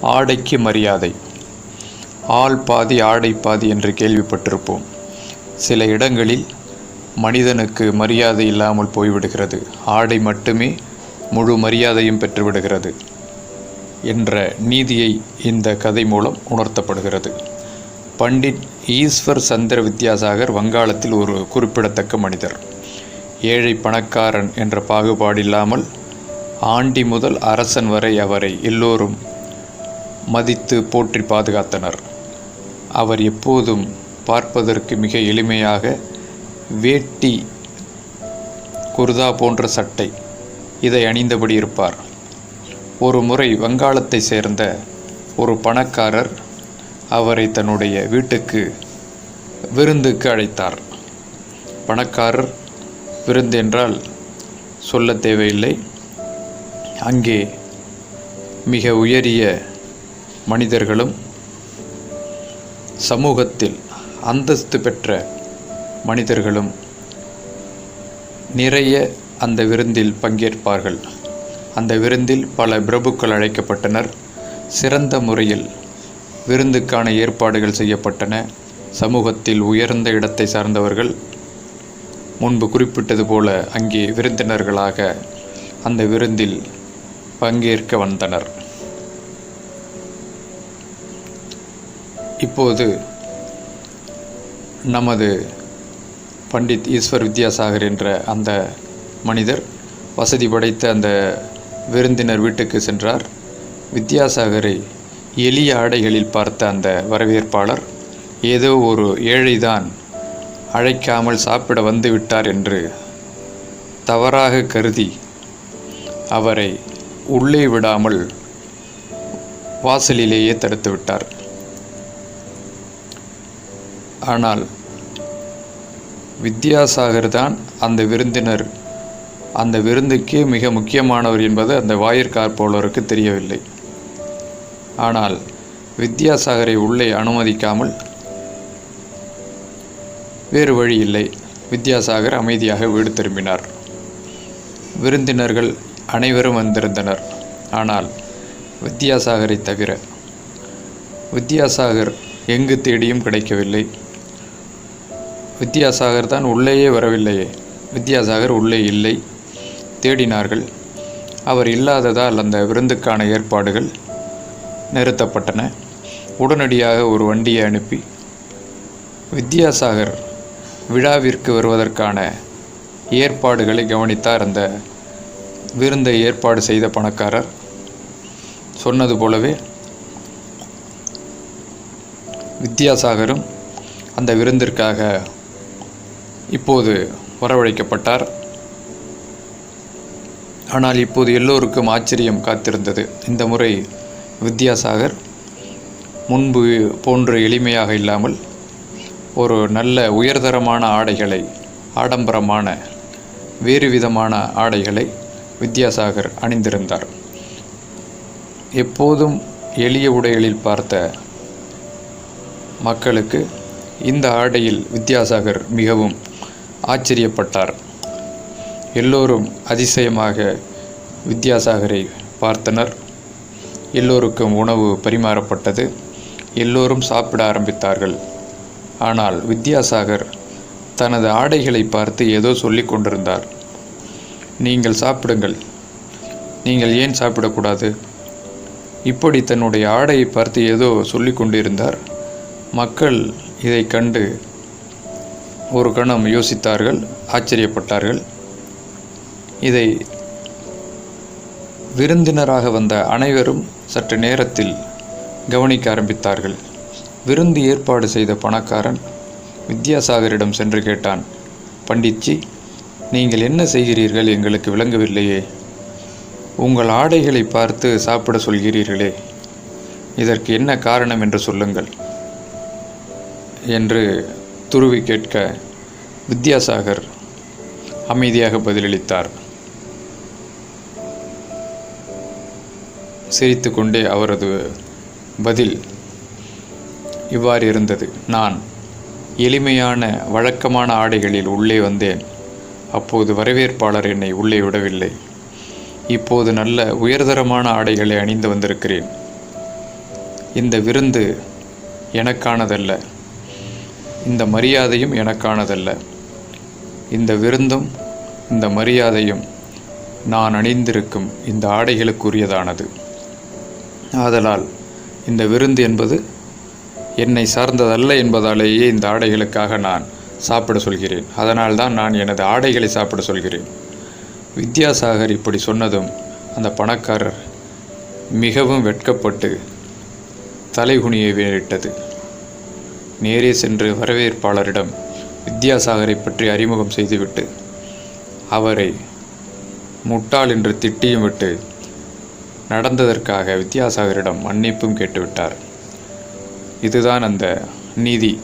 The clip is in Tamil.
ஆடைக்கு மரியாதை. ஆள் பாதி ஆடை பாதி என்று கேள்விப்பட்டிருப்போம். சில இடங்களில் மனிதனுக்கு மரியாதை இல்லாமல் போய்விடுகிறது. ஆடை மட்டுமே முழு மரியாதையும் பெற்றுவிடுகிறது என்ற நீதியை இந்த கதை மூலம் உணர்த்தப்படுகிறது. பண்டிட் ஈஸ்வர் சந்திர வித்யாசாகர் வங்காளத்தில் ஒரு குறிப்பிடத்தக்க மனிதர். ஏழை பணக்காரன் என்ற பாகுபாடில்லாமல் ஆண்டி முதல் அரசன் வரை அவரை எல்லோரும் மதித்து போற்றி பாதுகாத்தனர். அவர் எப்போதும் பார்ப்பதற்கு மிக எளிமையாக வேட்டி குர்தா போன்ற சட்டை இதை அணிந்தபடி இருப்பார். ஒரு முறை வங்காளத்தை சேர்ந்த ஒரு பணக்காரர் அவரை தன்னுடைய வீட்டுக்கு விருந்துக்கு அழைத்தார். பணக்காரர் விருந்து என்றால் சொல்ல தேவையில்லை. அங்கே மிக உயரிய மனிதர்களும் சமூகத்தில் அந்தஸ்து பெற்ற மனிதர்களும் நிறைய அந்த விருந்தில் பங்கேற்பார்கள். அந்த விருந்தில் பல பிரபுக்கள் அழைக்கப்பட்டனர். சிறந்த முறையில் விருந்துக்கான ஏற்பாடுகள் செய்யப்பட்டன. சமூகத்தில் உயர்ந்த இடத்தை சார்ந்தவர்கள் முன்பு குறிப்பிட்டது போல அங்கே விருந்தினர்களாக அந்த விருந்தில் பங்கேற்க வந்தனர். இப்போது நமது பண்டித் ஈஸ்வர் வித்யாசாகர் என்ற அந்த மனிதர் வசதி படைத்த அந்த விருந்தினர் வீட்டுக்கு சென்றார். வித்யாசாகரை எளிய ஆடைகளில் பார்த்த அந்த வரவேற்பாளர் ஏதோ ஒரு ஏழைதான் அழைக்காமல் சாப்பிட வந்து விட்டார் என்று தவறாக கருதி அவரை உள்ளே விடாமல் வாசலிலேயே தடுத்து விட்டார். ஆனால் வித்யாசாகர் தான் அந்த விருந்தினர். அந்த விருந்துக்கே மிக முக்கியமானவர் என்பது அந்த வாயிற்காற்போலருக்கு தெரியவில்லை. ஆனால் வித்யாசாகரை உள்ளே அனுமதிக்காமல் வேறு வழி இல்லை. வித்யாசாகர் அமைதியாக வீடு திரும்பினார். விருந்தினர்கள் அனைவரும் வந்திருந்தனர். ஆனால் வித்யாசாகரை தவிர வித்யாசாகர் எங்கு தேடியும் கிடைக்கவில்லை. வித்யாசாகர் தான் உள்ளேயே வரவில்லையே. வித்யாசாகர் உள்ளே இல்லை. தேடினார்கள். அவர் இல்லாததால் அந்த விருந்துக்கான ஏற்பாடுகள் நிறுத்தப்பட்டன. உடனடியாக ஒரு வண்டியை அனுப்பி வித்யாசாகர் விழாவிற்கு வருவதற்கான ஏற்பாடுகளை கவனித்தார். அந்த விருந்தை ஏற்பாடு செய்த பணக்காரர் சொன்னது போலவே வித்யாசாகரும் அந்த விருந்திற்காக இப்போது வரவழைக்கப்பட்டார். ஆனால் இப்போது எல்லோருக்கும் ஆச்சரியம் காத்திருந்தது. இந்த முறை வித்யாசாகர் முன்பு போன்று எளிமையாக இல்லாமல் ஒரு நல்ல உயர்தரமான ஆடைகளை ஆடம்பரமான வேறு விதமான ஆடைகளை வித்யாசாகர் அணிந்திருந்தார். எப்போதும் எளிய உடைகளில் பார்த்த மக்களுக்கு இந்த ஆடையில் வித்யாசாகர் மிகவும் ஆச்சரியப்பட்டார். எல்லோரும் அதிசயமாக வித்யாசாகரை பார்த்தனர். எல்லோருக்கும் உணவு பரிமாறப்பட்டது. எல்லோரும் சாப்பிட ஆரம்பித்தார்கள். ஆனால் வித்யாசாகர் தனது ஆடைகளை பார்த்து ஏதோ சொல்லிக் கொண்டிருந்தார். நீங்கள் சாப்பிடுங்கள். நீங்கள் ஏன் சாப்பிடக்கூடாது? இப்படி தன்னுடைய ஆடையை பார்த்து ஏதோ சொல்லிக் கொண்டிருந்தார். மக்கள் இதை கண்டு ஒரு கணம் யோசித்தார்கள் ஆச்சரியப்பட்டார்கள். இதை விருந்தினராக வந்த அனைவரும் சற்று நேரத்தில் கவனிக்க ஆரம்பித்தார்கள். விருந்து ஏற்பாடு செய்த பணக்காரன் வித்யாசாகரிடம் சென்று கேட்டான் பண்டித்ஜி நீங்கள் என்ன செய்கிறீர்கள்? எங்களுக்கு விளங்கவில்லையே. உங்கள் ஆடைகளை பார்த்து சாப்பிட சொல்கிறீர்களே. இதற்கு என்ன காரணம் என்று சொல்லுங்கள் என்று துருவி கேட்க வித்யாசாகர் அமைதியாக பதிலளித்தார். சிரித்துக்கொண்டே அவரது பதில் இவ்வாறு இருந்தது நான் எளிமையான வழக்கமான ஆடைகளில் உள்ளே வந்தேன். அப்போது வரவேற்பாளர் என்னை உள்ளே விடவில்லை. இப்போது நல்ல உயர்தரமான ஆடைகளை அணிந்து வந்திருக்கிறேன். இந்த விருந்து எனக்கானதல்ல. இந்த மரியாதையும் எனக்கானதல்ல. இந்த விருந்தும் இந்த மரியாதையும் நான் அணிந்திருக்கும் இந்த ஆடைகளுக்குரியதானது. ஆதலால் இந்த விருந்து என்பது என்னை சார்ந்ததல்ல என்பதாலேயே இந்த ஆடைகளுக்காக நான் சாப்பிட சொல்கிறேன். அதனால்தான் நான் எனது ஆடைகளை சாப்பிட சொல்கிறேன். வித்யாசாகர் இப்படி சொன்னதும் அந்த பணக்காரர் மிகவும் வெட்கப்பட்டு தலைகுனியை வேறிட்டது நேரே சென்று வரவேற்பாளரிடம் வித்யாசாகரை பற்றி அறிமுகம் செய்துவிட்டு அவரை முட்டாள் என்று திட்டியும் விட்டு நடந்ததற்காக வித்யாசாகரிடம் மன்னிப்பும் கேட்டுவிட்டார். இதுதான் அந்த நீதி.